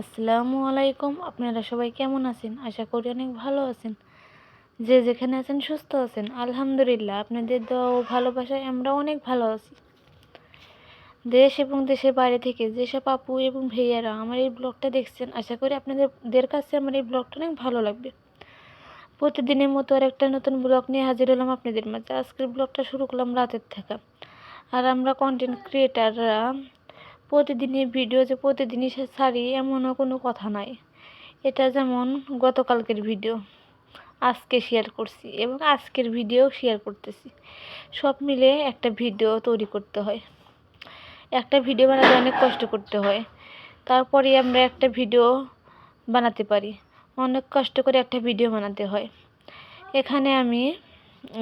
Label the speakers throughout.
Speaker 1: আসসালামু আলাইকুম। আপনারা সবাই কেমন আছেন? আশা করি অনেক ভালো আছেন। যে যেখানে আছেন, সুস্থ আছেন। আলহামদুলিল্লাহ, আপনাদের দোয়া ও ভালোবাসায় আমরা অনেক ভালো আছি। দেশ এবং দেশের বাইরে থেকে যেসব আপু এবং ভাইয়ারা আমার এই ব্লগটা দেখছেন, আশা করি আপনাদের কাছে আমার এই ব্লগটা অনেক ভালো লাগবে। প্রতিদিনের মতো আর একটা নতুন ব্লগ নিয়ে হাজির হলাম আপনাদের মাঝে। আজকের ব্লগটা শুরু করলাম রাতের থেকে। আর আমরা কন্টেন্ট ক্রিয়েটাররা প্রতিদিনই ভিডিও যে প্রতিদিনই সে ছাড়ি, এমনও কোনো কথা নাই। এটা যেমন গতকালকের ভিডিও, আজকে শেয়ার করছি এবং আজকের ভিডিও শেয়ার করতেছি। সব মিলে একটা ভিডিও তৈরি করতে হয়। একটা ভিডিও বানাতে অনেক কষ্ট করতে হয়। তারপরে আমরা একটা ভিডিও বানাতে পারি। অনেক কষ্ট করে একটা ভিডিও বানাতে হয়। এখানে আমি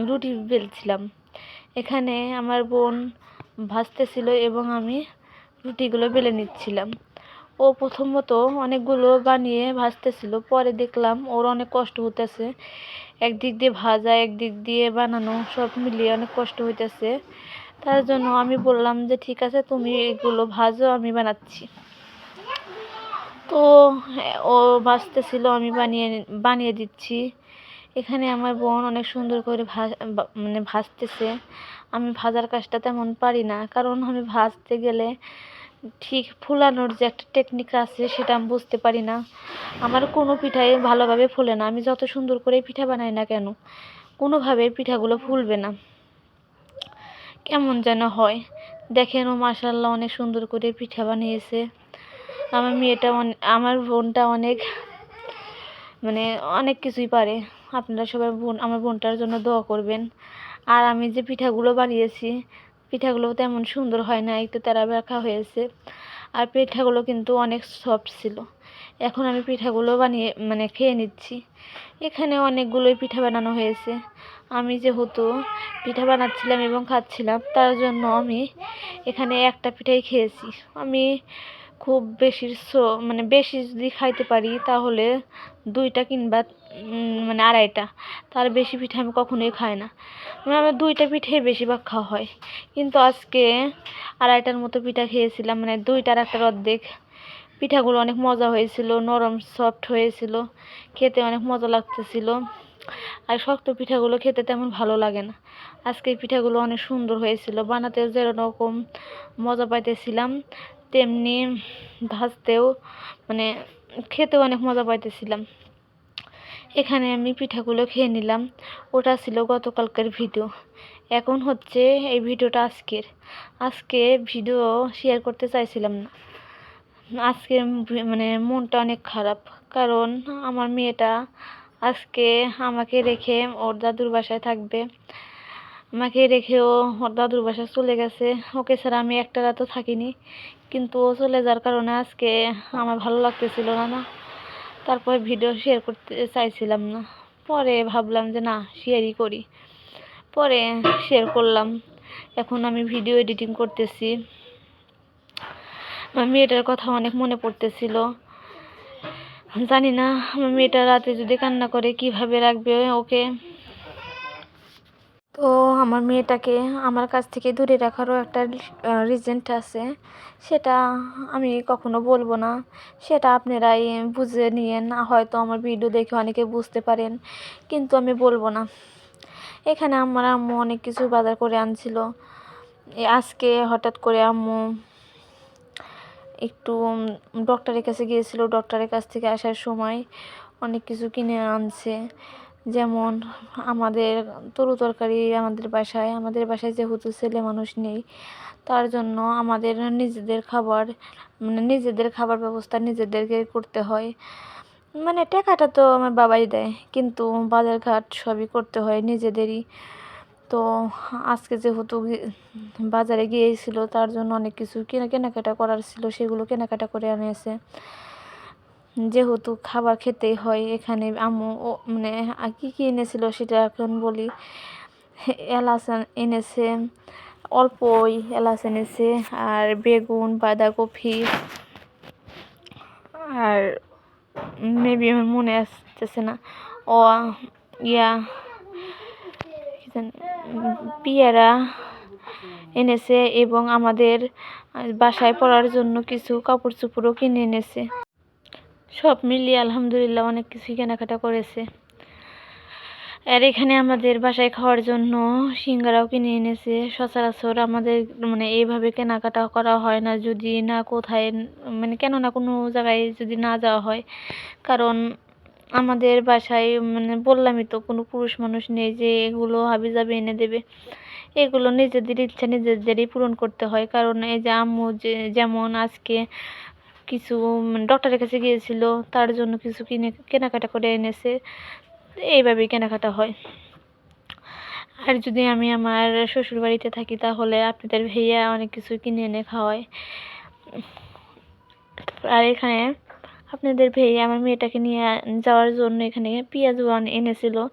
Speaker 1: রুটি বেলছিলাম। এখানে আমার বোন ভাজতেছিল এবং আমি রুটিগুলো বেলে নিচ্ছিলাম। ও প্রথমত অনেকগুলো বানিয়ে ভাজতেছিল, পরে দেখলাম ওর অনেক কষ্ট হতেছে একদিক দিয়ে ভাজা, একদিক দিয়ে বানানো, সব মিলিয়ে অনেক কষ্ট হইতেছে। তার জন্য আমি বললাম যে, ঠিক আছে, তুমি এগুলো ভাজো, আমি বানাচ্ছি। তো, ও ভাজতেছিল, আমি বানিয়ে বানিয়ে দিচ্ছি। এখানে আমার বোন অনেক সুন্দর করে মানে ভাজতেছে। আমি ভাজার কাজটা তেমন পারি না। কারণ আমি ভাজতে গেলে ঠিক ফুলানোর যে একটা টেকনিক আছে সেটা আমি বুঝতে পারি না। আমার কোনো পিঠাই ভালোভাবে ফুলে না। আমি যত সুন্দর করে পিঠা বানাই না কেন, কোনোভাবে পিঠাগুলো ফুলবে না। কেমন যেন হয়। দেখেন ও মাসাল্লাহ অনেক সুন্দর করে পিঠা বানিয়েছে। আমার মেয়েটা আমার বোনটা অনেক মানে অনেক কিছুই পারে। আপনারা সবাই বোন, আমার বোনটার জন্য দোয়া করবেন। আর আমি যে পিঠাগুলো বানিয়েছি, পিঠাগুলো তেমন সুন্দর হয় না, একটু তেরা বেঁকা হয়েছে। আর পিঠাগুলো কিন্তু অনেক সফট ছিল। এখন আমি পিঠাগুলো বানিয়ে মানে খেয়ে নিচ্ছি। এখানে অনেকগুলোই পিঠা বানানো হয়েছে। আমি যেহেতু পিঠা বানাচ্ছিলাম এবং খাচ্ছিলাম, তার জন্য আমি এখানে একটা পিঠাই খেয়েছি। আমি খুব বেশি মানে বেশি যদি খাইতে পারি তাহলে দুইটা কিংবা মানে আড়াইটা। তার বেশি পিঠে আমি কখনোই খাই না। মানে আমার দুইটা পিঠে বেশিরভাগ খাওয়া হয়। কিন্তু আজকে আড়াইটার মতো পিঠা খেয়েছিলাম মানে দুইটার একটা অর্ধেক। পিঠাগুলো অনেক মজা হয়েছিল, নরম সফট হয়েছিল, খেতে অনেক মজা লাগতেছিল। আর শক্ত পিঠাগুলো খেতে তেমন ভালো লাগে না। আজকে পিঠাগুলো অনেক সুন্দর হয়েছিল, বানাতেও যেরকম মজা পাইতেছিলাম। তেমনি ভাজতেও মানে খেতেও অনেক মজা পাইতেছিলাম। এখানে আমি পিঠাগুলো খেয়ে নিলাম। ওটা ছিল গতকালকের ভিডিও। এখন হচ্ছে এই ভিডিওটা আজকের। আজকে ভিডিও শেয়ার করতে চাইছিলাম না। আজকে মানে মনটা অনেক খারাপ। কারণ আমার মেয়েটা আজকে আমাকে রেখে ওর দাদুর বাসায় থাকবে। আমাকে রেখেও ওর দাদুর বাসায় চলে গেছে। ওকে ছাড়া আমি একটা রাতও থাকিনি। কিন্তু ও চলে যাওয়ার কারণে আজকে আমার ভালো লাগতেছিল না না। তারপরে ভিডিও শেয়ার করতে চাইছিলাম না। পরে ভাবলাম যে না শেয়ারই করি। পরে শেয়ার করলাম। এখন আমি ভিডিও এডিটিং করতেছি। আমার মেয়েটার কথা অনেক মনে পড়তেছিল। জানি না, আমার মেয়েটা রাতে যদি কান্না করে কীভাবে রাখবে ওকে? তো আমার মেয়েটাকে আমার কাছ থেকে দূরে রাখারও একটা রিজেন্ট আছে। সেটা আমি কখনো বলব না। সেটা আপনারাই বুঝে নিয়েন। হয়তো আমার ভিডিও দেখে অনেকে বুঝতে পারেন, কিন্তু আমি বলব না। এখানে আমার আম্মু অনেক কিছু বাজার করে আনছিল। আজকে হঠাৎ করে আম্মু একটু ডক্টরের কাছে গিয়েছিল। ডক্টরের কাছ থেকে আসার সময় অনেক কিছু কিনে আনছে। যেমন আমাদের তরু তরকারি আমাদের বাসায় আমাদের বাসায় যেহেতু ছেলে মানুষ নেই, তার জন্য আমাদের নিজেদের খাবার মানে নিজেদের খাবার ব্যবস্থা নিজেদেরকে করতে হয়। মানে টাকাটা তো আমার বাবাই দেয়, কিন্তু বাজার ঘাট সবই করতে হয় নিজেদেরই। তো আজকে যেহেতু বাজারে গিয়েছিল, তার জন্য অনেক কিছু কেনা কেনাকাটা করার ছিল, সেগুলো কেনাকাটা করে আনিয়েছে যেহেতু খাবার খেতেই হয় এখানে আম্মু মানে কী কী এনেছিল সেটা এখন বলি। এলাচ এনেছে অল্পই এলাচ এনেছে, আর বেগুন, বাঁধাকপি, আর মেবি আমার মনে আসতেছে না। ও, ইয়া পেয়ারা এনেছে এবং আমাদের বাসায় পড়ার জন্য কিছু কাপড় চোপড়ও কিনে এনেছে। সব মিলিয়ে আলহামদুলিল্লাহ অনেক কিছুই কেনাকাটা করেছে। আর এখানে আমাদের বাসায় খাওয়ার জন্য সিঙ্গারাও কিনে এনেছে। সচরাচর আমাদের মানে এইভাবে কেনাকাটা করা হয় না, যদি না কোথায় মানে কেন না কোনো জায়গায় যদি না যাওয়া হয়। কারণ আমাদের বাসায় মানে বললামই তো, কোনো পুরুষ মানুষ নেই যে এগুলো হাবিজাবি এনে দেবে। এগুলো নিজেদের ইচ্ছা নিজেদেরই পূরণ করতে হয়। কারণ এই যে আম্মু যেমন আজকে কিছু ডক্টরের কাছে গিয়েছিল, তার জন্য কিছু কিনে, কেনাকাটা করে এনেছে। এইভাবেই কেনাকাটা হয়। আর যদি আমি আমার শ্বশুর বাড়িতে থাকি, তাহলে আপনাদের ভাইয়া অনেক কিছু কিনে এনে খাওয়ায়। আর এখানে আপনাদের ভাইয়া আমার মেয়েটাকে নিয়ে যাওয়ার জন্য এখানে পেঁয়াজ এনেছিল।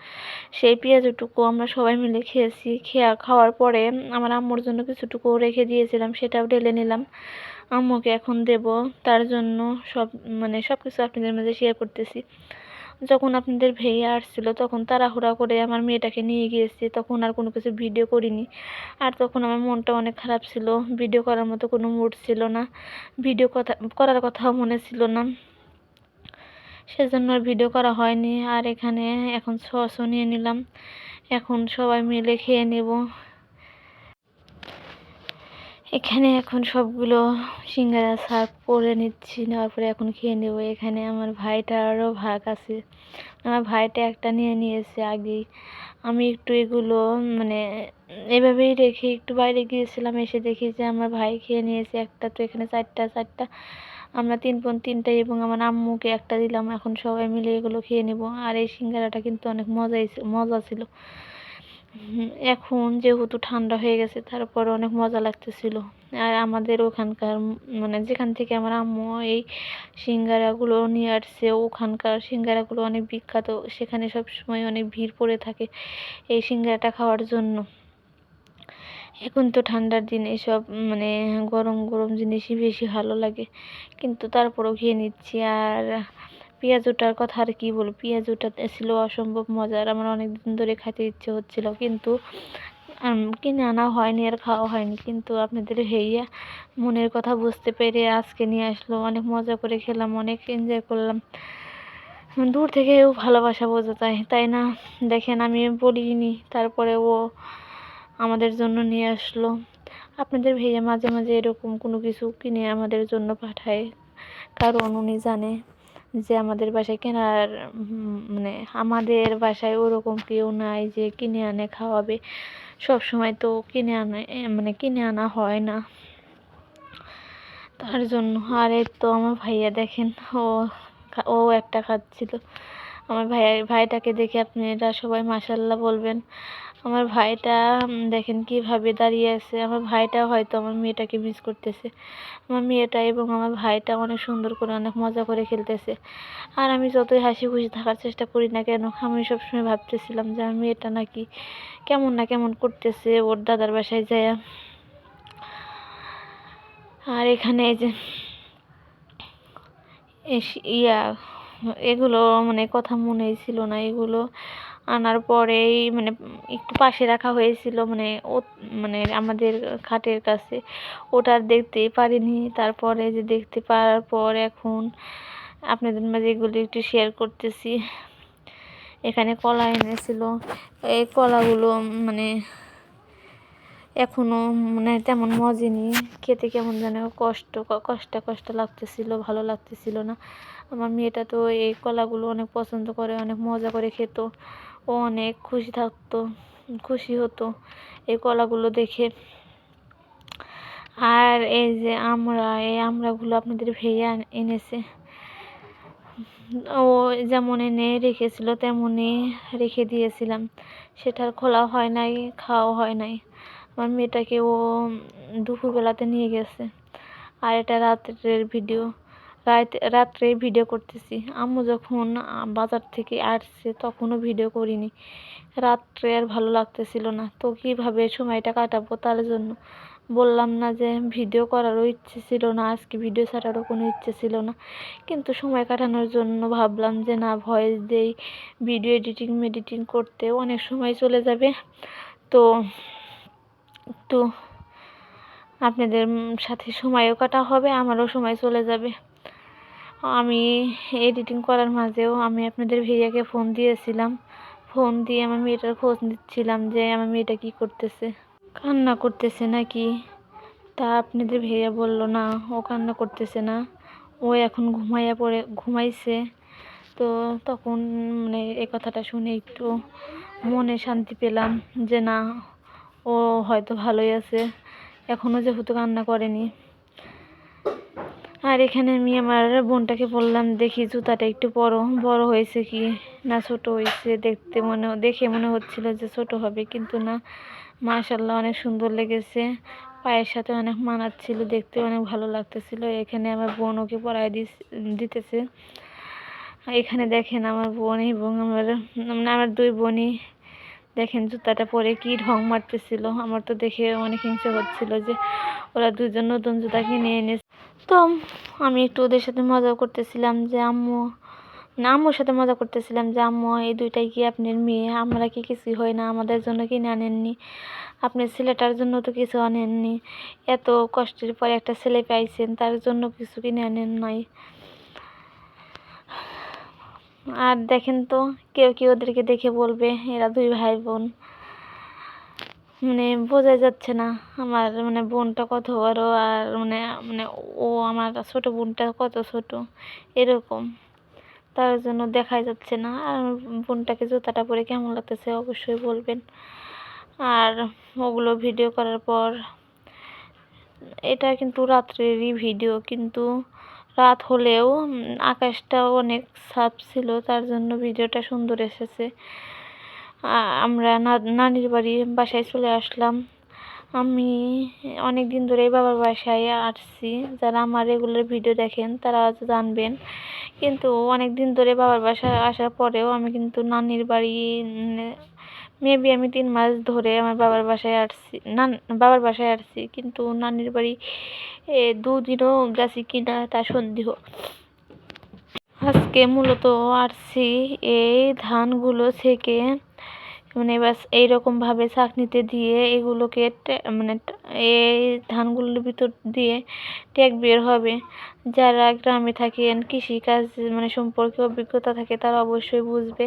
Speaker 1: সেই পেঁয়াজটুকু আমরা সবাই মিলে খেয়েছি। খেয়া, খাওয়ার পরে আমার আম্মুর জন্য কিছুটুকু রেখে দিয়েছিলাম, সেটাও ঢেলে নিলাম। আম্মুকে এখন দেব। তার জন্য সব মানে সব কিছু আপনাদের মাঝে শেয়ার করতেছি। যখন আপনাদের ভাইয়া আসছিল, তখন তাড়াহুড়া করে আমার মেয়েটাকে নিয়ে গিয়েছি। তখন আর কোনো কিছু ভিডিও করিনি। আর তখন আমার মনটা অনেক খারাপ ছিল। ভিডিও করার মতো কোনো মুড ছিল না। ভিডিও কথা, করার কথাও মনে ছিল না। সেজন্য ভিডিও করা হয়নি। আর এখানে এখন সসও নিয়ে নিলাম। এখন সবাই মিলে খেয়ে নেব। এখানে এখন সবগুলো সিঙ্গারা সার্ভ করে নিচ্ছি, নেওয়ার পরে এখন খেয়ে নেব। এখানে আমার ভাইটারও ভাগ আছে। আমার ভাইটা একটা নিয়ে নিয়েছে আগেই আমি একটু এগুলো মানে এভাবেই রেখে একটু বাইরে গিয়েছিলাম, এসে দেখি যে আমার ভাই খেয়ে নিয়েছে একটা। তো এখানে চারটা চারটা। আমরা তিন বোন তিনটা এবং আমার আম্মুকে একটা দিলাম। এখন সবাই মিলে এগুলো খেয়ে নেব। আর এই সিঙ্গারাটা কিন্তু অনেক মজাই মজা ছিল। এখন যেহেতু ঠান্ডা হয়ে গেছে, তারপর অনেক মজা লাগতেছিল। আর আমাদের ওখানকার মানে যেখান থেকে আমার আম্মু এই সিঙ্গারাগুলো নিয়ে আসছে, ওখানকার সিঙ্গারাগুলো অনেক বিখ্যাত। সেখানে সব সময় অনেক ভিড় পড়ে থাকে এই সিঙ্গারাটা খাওয়ার জন্য। এখন তো ঠান্ডার দিন, এসব মানে গরম গরম জিনিসই বেশি ভালো লাগে। কিন্তু তারপরেও খেয়ে নিচ্ছি। আর পেঁয়াজুটার কথা আর কী বলব? পেঁয়াজুটা ছিল অসম্ভব মজার। আমার অনেক দিন ধরে খাইতে ইচ্ছে হচ্ছিল, কিন্তু কিনে আনা হয়নি আর খাওয়া হয়নি। কিন্তু আপনাদের হেইয়া মনের কথা বুঝতে পেরে আজকে নিয়ে আসলো। অনেক মজা করে খেলাম, অনেক এনজয় করলাম। দূর থেকেও ভালোবাসা বোঝা যায়, তাই না? দেখেন, আমি বলিনি, তারপরে ও আমাদের জন্য নিয়ে আসলো। আপনাদের ভাইয়া মাঝে মাঝে এরকম কোনো কিছু কিনে আমাদের জন্য পাঠায়, কারণ উনি জানে। যে আমাদের বাসায় কেনার মানে আমাদের বাসায় ওরকম কেউ নাই যে কিনে আনে, খাওয়াবে। সব সময় তো কিনে আনে মানে কিনে আনা হয় না। তার জন্য, আর এই তো আমার ভাইয়া দেখেন, ও ও একটা খাচ্ছিল। আমার ভাই ভাইটাকে দেখে আপনারা সবাই মাসাল্লাহ বলবেন। আমার ভাইটা দেখেন কীভাবে দাঁড়িয়ে আছে। আমার ভাইটা হয়তো আমার মেয়েটাকে মিস করতেছে। আমার মেয়েটা এবং আমার ভাইটা অনেক সুন্দর করে, অনেক মজা করে খেলতেছে। আর আমি যতই হাসি খুশি থাকার চেষ্টা করি না কেন, আমি সবসময় ভাবতেছিলাম যে, আমার মেয়েটা নাকি কেমন না কেমন করতেছে ওর দাদার বাসায় যায়। আর এখানে এই যে ইয়া, এগুলো মানে কথা মনেই ছিল না। এগুলো আনার পরেই মানে একটু পাশে রাখা হয়েছিল মানে ও মানে আমাদের খাটের কাছে। ওটা আর দেখতেই পারিনি। তারপরে যে দেখতে পারার পর এখন আপনাদের মাঝে এগুলি একটু শেয়ার করতেছি। এখানে কলা এনেছিল। এই কলাগুলো মানে এখনও মানে তেমন মজেনি। খেতে কেমন যেন কষ্ট কষ্ট কষ্ট লাগতেছিল, ভালো লাগতেছিল না। আমার মেয়েটা তো এই কলাগুলো অনেক পছন্দ করে, অনেক মজা করে খেত। ও অনেক খুশি থাকতো, খুশি হতো এই কলাগুলো দেখে। আর এই যে আমরা, এই আমড়াগুলো আপনাদের ভেইয়া এনেছে। ও যেমন এনে রেখেছিল তেমনই রেখে দিয়েছিলাম। সেটার খোলা হয় নাই খাওয়া হয় নাই। আমার মেয়েটাকে ও দুপুরবেলাতে নিয়ে গেছে। আর এটা রাত্রের ভিডিও। রাত, রাত্রে ভিডিও করতেছি। আম্মু যখন বাজার থেকে আসছে তখনও ভিডিও করিনি। রাত্রে আর ভালো লাগতেছিল না। তো কীভাবে সময়টা কাটাবো তার জন্য বললাম না যে ভিডিও করারও ইচ্ছে ছিল না, আজকে ভিডিও ছাড়ারও কোনো ইচ্ছে ছিল না। কিন্তু সময় কাটানোর জন্য ভাবলাম যে না ভয়েস দেই। ভিডিও এডিটিং মেডিটিং করতে অনেক সময় চলে যাবে। তো একটু আপনাদের সাথে সময়ও কাটা হবে, আমারও সময় চলে যাবে। আমি এডিটিং করার মাঝেও আমি আপনাদের ভাইয়াকে ফোন দিয়েছিলাম। ফোন দিয়ে আমার মেয়েটার খোঁজ নিচ্ছিলাম যে আমার মেয়েটা কি করতেছে। কান্না করতেছে নাকি? তা আপনাদের ভাইয়া বলল, না, ও কান্না করতেছে না। ও এখন ঘুমাইয়া পড়ে, ঘুমাইছে। তো তখন মানে এ কথাটা শুনে একটু মনে শান্তি পেলাম যে, না, ও হয়তো ভালোই আছে। এখনও যেহেতু কান্না করেনি। আর এখানে আমি আমার বোনটাকে বললাম, দেখি জুতাটা একটু বড় বড় হয়েছে কি? না, ছোট হয়েছে দেখতে মনে দেখে মনে হচ্ছিল যে ছোট হবে, কিন্তু না। মাশাল্লাহ অনেক সুন্দর লেগেছে। পায়ের সাথে অনেক মানাচ্ছিল, দেখতে অনেক ভালো লাগতেছিল। এখানে আমার বোন ওকে পরাই দিতেছে। এখানে দেখেন আমার বোন এবং আমার মানে আমার দুই বোনই। দেখেন জুতাটা পরে কি ঢং মারতেছিল। আমার তো দেখে অনেক হিংসা হচ্ছিল যে ওরা দুজন নতুন জুতা কিনে এনেছে। তো আমি একটু ওদের সাথে মজা করতেছিলাম যে, আম্মু, না, আম্মুর সাথে মজা করতেছিলাম যে, আম্মু, এই দুইটাই কি আপনার মেয়ে? আমরা কি কিছুই হয় না, আমাদের জন্য কিনে আনেননি? আপনার ছেলেটার জন্য তো কিছু আনেননি। এত কষ্টের পরে একটা ছেলে পাইছেন, তার জন্য কিছু কিনে আনেন নাই। আর দেখেন তো, কেউ কেউ ওদেরকে দেখে বলবে? এরা দুই ভাই বোন। মানে বোঝা যাচ্ছে না আমার মানে বোনটা কত বড় আর মানে মানে ও আমার ছোট বোনটা কত ছোট, এরকম। তার জন্য দেখাই যাচ্ছে না। আর বোনটাকে জুতাটা পরে কেমন লাগতেছে অবশ্যই বলবেন। আর ওগুলো ভিডিও করার পর, এটা কিন্তু রাত্রেরই ভিডিও, কিন্তু রাত হলেও আকাশটা অনেক সাফ ছিল, তার জন্য ভিডিওটা সুন্দর এসেছে। আমরা নানির বাড়ি বাসায় চলে আসলাম। আমি অনেক দিন ধরেই বাবার বাসায় আসছি। যারা আমার রেগুলার ভিডিও দেখেন, তারা জানবেন। কিন্তু অনেক দিন ধরে বাবার বাসায় আসার পরেও আমি কিন্তু নানির বাড়ি মেবি আমি তিন মাস ধরে আমার বাবার বাসায় আসছি। না বাবার বাসায় আসছি, কিন্তু নানির বাড়ি দুদিনও গেছি কিনা তা সন্দেহ। আজকে মূলত আসছি এই ধানগুলো থেকে মানে বাস এইরকমভাবে ছাঁকনিতে দিয়ে এগুলোকে মানে এই ধানগুলোর ভিতর দিয়ে ট্যাগ বের হবে। যারা গ্রামে থাকেন, কৃষিকাজ মানে সম্পর্কে অভিজ্ঞতা থাকে, তারা অবশ্যই বুঝবে।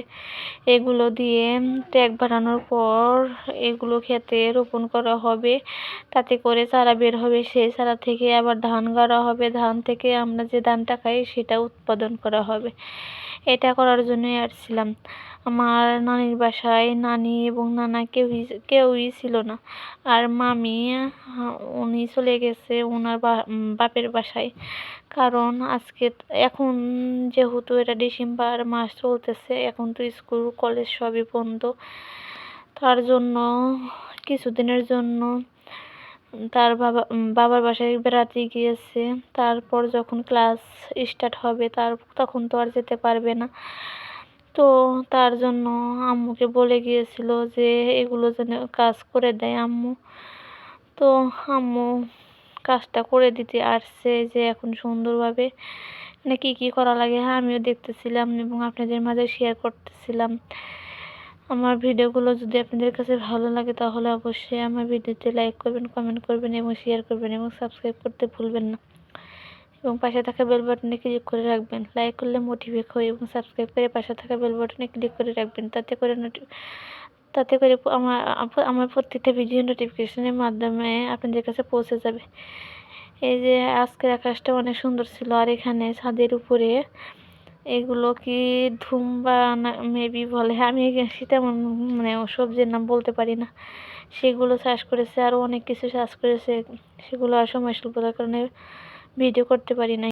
Speaker 1: এগুলো দিয়ে ট্যাগ বানানোর পর এগুলো খেতে রোপণ করা হবে। তাতে করে চারা বের হবে। সেই চারা থেকে আবার ধান গাড়া হবে। ধান থেকে আমরা যে ধানটা খাই, সেটা উৎপাদন করা হবে। এটা করার জন্যই আসছিলাম। আমার নানির বাসায় নানি এবং নানা কেউই কেউই ছিল না। আর মামি উনি চলে গেছে ওনার বাপের বাসায়। কারণ আজকে এখন যেহেতু এটা ডিসেম্বর মাস চলতেছে, এখন তো স্কুল, কলেজ সবই বন্ধ। তার জন্য, কিছুদিনের জন্য তার বাবা বাবার বাসায় বেড়াতে গিয়েছে। তারপর যখন ক্লাস স্টার্ট হবে, তার তখন তো আর যেতে পারবে না। তো তার জন্য আম্মুকে বলে গিয়েছিল যে এগুলো যেন কাজ করে দেয় আম্মু। তো আম্মু কাজটা করে দিতে আসছে যে এখন সুন্দরভাবে মানে কী কী করা লাগে হ্যাঁ আমিও দেখতেছিলাম এবং আপনাদের মাঝে শেয়ার করতেছিলাম। আমার ভিডিওগুলো যদি আপনাদের কাছে ভালো লাগে তাহলে অবশ্যই আমার ভিডিওতে লাইক করবেন কমেন্ট করবেন এবং শেয়ার করবেন এবং সাবস্ক্রাইব করতে ভুলবেন না। এবং পাশে থাকা বেল বাটনে ক্লিক করে রাখবেন। লাইক করলে মোটিভেট হই এবং সাবস্ক্রাইব করে পাশে থাকা বেল বাটনে ক্লিক করে রাখবেন। তাতে করে নোটি তাতে করে আমার আমার প্রত্যেকটা ভিডিও নোটিফিকেশনের মাধ্যমে আপনাদের কাছে পৌঁছে যাবে। এই যে আজকের আকাশটা অনেক সুন্দর ছিল আর এখানে ছাদের উপরে এগুলো কি ধুম বা মেবি বলে। আমি তেমন মানে সবজির নাম বলতে পারি না। সেগুলো চাষ করেছে আরও অনেক কিছু চাষ করেছে। সেগুলো আর সময় স্বল্পতার কারণে ভিডিও করতে পারি নাই।